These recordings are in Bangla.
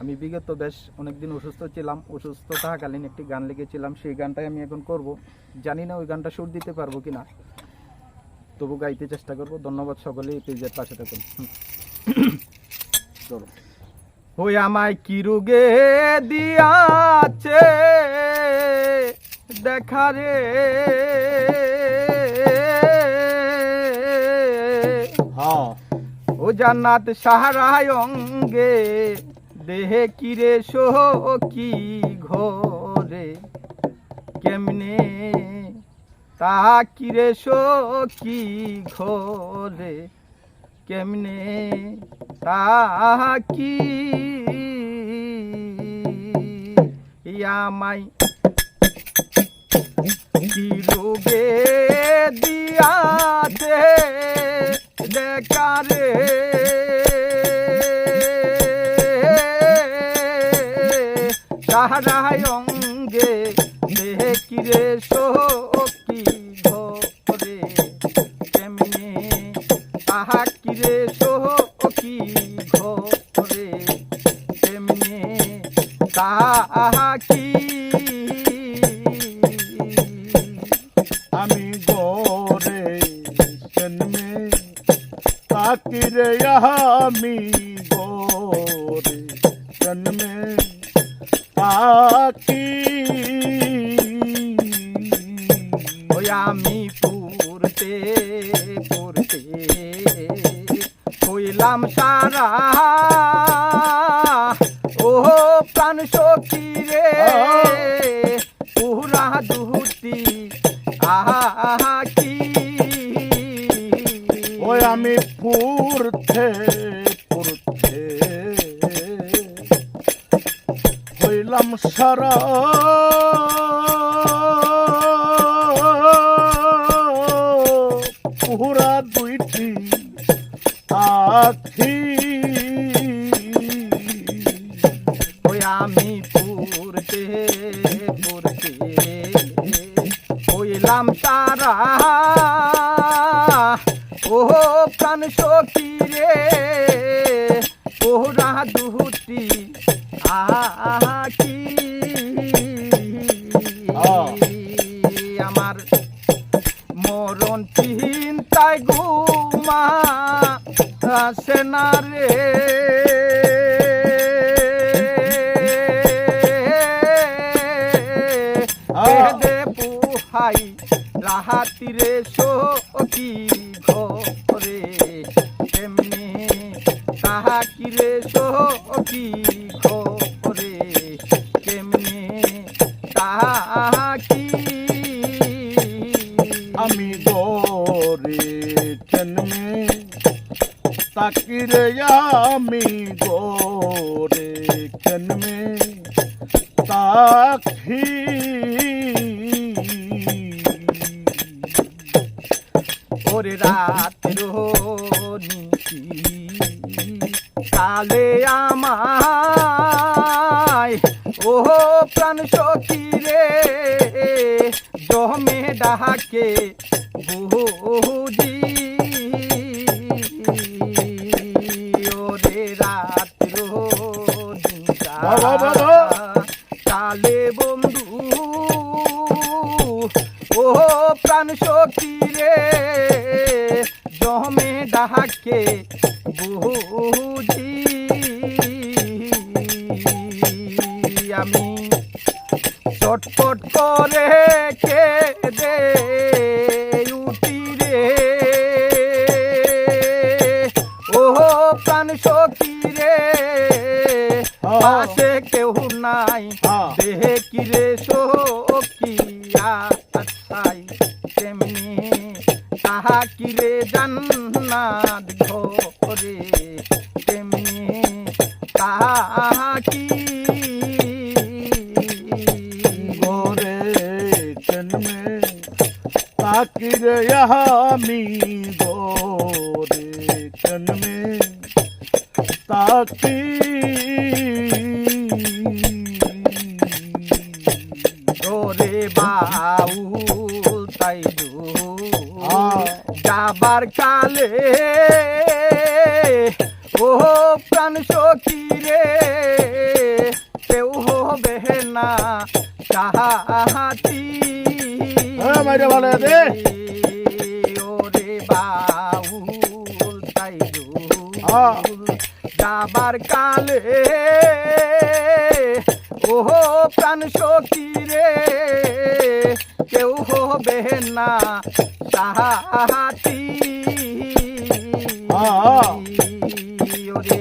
আমি বিগত বেশ অনেকদিন অসুস্থ ছিলাম অসুস্থ থাকাকালীন একটি গান লিখেছিলাম সেই গানটাই আমি এখন করব। জানি না ওই গানটা সুর দিতে পারব কিনা। তবু গাইতে চেষ্টা করব। ধন্যবাদ সকলেই এই পেজের পাশে থাকুন। চলো ওই আমায় কি রোগে দিয়াছে? দেখারে হ্যাঁ। ও জান্নাত সাহারায় অঙ্গে দেহে কিরে কি ঘরে? কেমনে? তা কিরে কি ঘরে? কেমনে? তা কি? আমায় কি সাহারায় অঙ্গে দেখিরে সকি ঘরে কেমনে? তাহা কিরে সকি ঘরে কেমনে? তাহা কি? আমি গোরে জন্মে তাকিরে আমি গোরে জন্মে তাকি ওই আমি পুরতে পুরতে হইলাম সারা। ও প্রাণ সখী রে। পুরা দুটি আহা কি ওই আমি পুরতে হইলাম সারা। পুরা দুইটি আখি। ওই আমি পুরতে পুরতে হইলাম তারা। ও প্রাণ সখী রে। ওরা দুটি আকি আমার মরণ চিন্তায় ঘুমা আসে না রে। বেদে পুহাই রাহাতিরে সখী ঘরে। তেমনি তাহা কিরে সখী তাকিরে আমি গোরে জন্মে তাকি? ওরে রাত রোনিকি কালে আমায় ও প্রাণ সখী রে জমে ডাকে বুঝি ওরে রাত রোনিকা বাবা, বাবা। কালে বন্ধু ও প্রাণ সখী রে জমে ডাকে বুঝি আমি চটপট করে কে দে সখী রে। পাশে কেউ নাই। হ্যাঁ। দেহে কিরে সকিয়া আছাই তেমনি। তাহা কিরে জান্নাত ঘরে তেমনি। তাহা কি? গোরে জন্মে তাকিরে আমি গোরে তাকি ওরে বাউল তাই হ্যাঁ। যাবার কালে ও প্রাণ সখী রে কেউ হবে না চাহাতি ভালো দে। ওরে বাউল তাইরু হ্যাঁ। যাবার কালে। ওহো, প্রাণ সখী রে। কেউ হবে না সাহাতি। ওরে,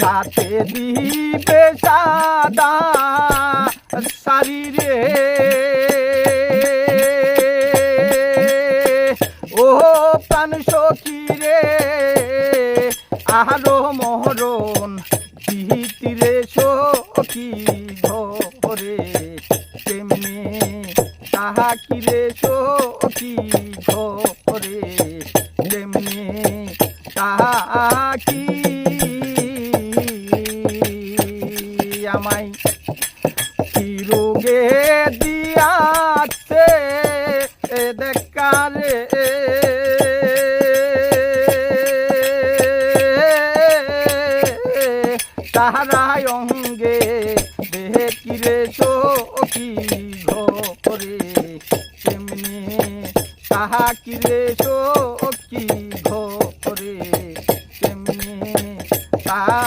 সাথে দিবে সাদা শারীরে ও প্রাণ সখী রে। আরও ঘরে তেমনি তাহা কিরে সখী ঘরে? তেমনি তাহা কি? আমায় কি রোগে দিয়াছে? দেখারে তাহারায় কিরে সখী ঘরে তেমনি তাহা কিরে সখী ঘরে তেমনি তাহা